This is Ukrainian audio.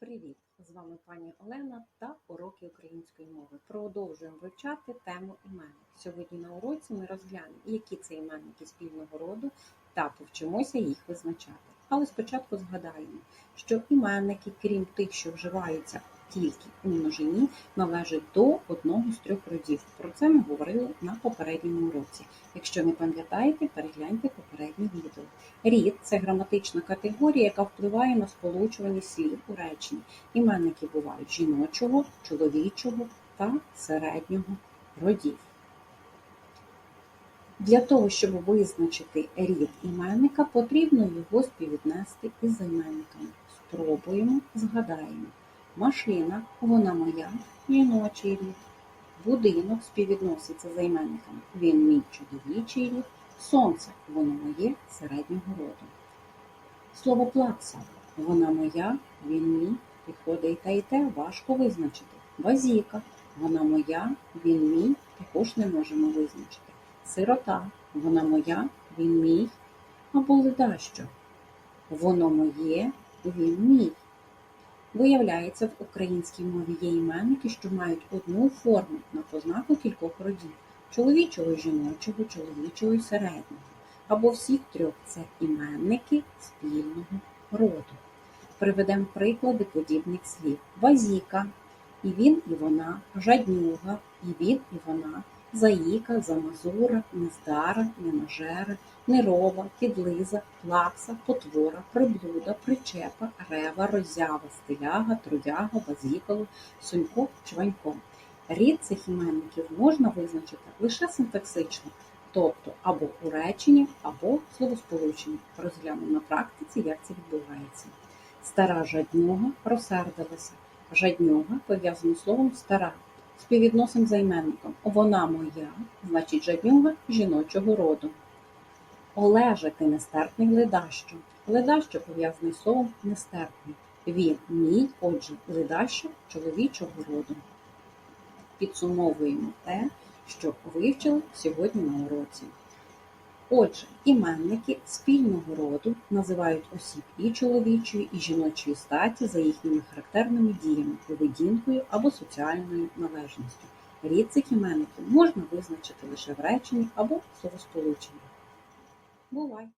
Привіт! З вами пані Олена та уроки української мови. Продовжуємо вивчати тему іменник. Сьогодні на уроці ми розглянемо, які це іменники спільного роду та повчимося їх визначати. Але спочатку згадаємо, що іменники, крім тих, що вживаються тільки у множині, належать до одного з трьох родів. Про це ми говорили на попередньому уроці. Якщо не пам'ятаєте, перегляньте попереднє відео. Рід це граматична категорія, яка впливає на сполучуваність слів у реченні. Іменники бувають жіночого, чоловічого та середнього родів. Для того, щоб визначити рід іменника, потрібно його співвіднести із займенниками. Спробуємо, згадаємо. Машина, вона моя, жіночий рід. Будинок співвідноситься з займенниками. Він мій чоловічий рід. Сонце, воно моє середнього роду. Слово плакса, вона моя, він мій, підходить і те, і те, важко визначити. Базіка, вона моя, він мій, також не можемо визначити. Сирота, вона моя, він мій, або ледащо. Воно моє, він мій. Виявляється, в українській мові є іменники, що мають одну форму на познаку кількох родів чоловічого, жіночого, чоловічого і середнього. Або всіх трьох це іменники спільного роду. Приведемо приклади подібних слів. Базіка, і він, і вона, жаднюга, і він, і вона, заїка, замазура, нездара, ненажера, нерова, кідлиза, плакса, потвора, приблуда, причепа, рева, роззява, стиляга, трудяга, базікало, сунько, чванько. Рід цих іменників можна визначити лише синтаксично, тобто або у реченні, або словосполученні. Розглянемо на практиці, як це відбувається. Стара жаднюга розсердилася. Жаднюга пов'язано словом стара. Співвідносим займенником. Вона моя, значить жаднюга жіночого роду. Олежати нестерпний ледащо. Ледащо пов'язаний з словом нестерпний. Він мій, отже, ледащо чоловічого роду. Підсумовуємо те, що вивчили сьогодні на уроці. Отже, іменники спільного роду називають осіб і чоловічої, і жіночої статі за їхніми характерними діями, поведінкою або соціальною належністю. Рід цих іменників можна визначити лише в реченні або словосполученні. Бувай!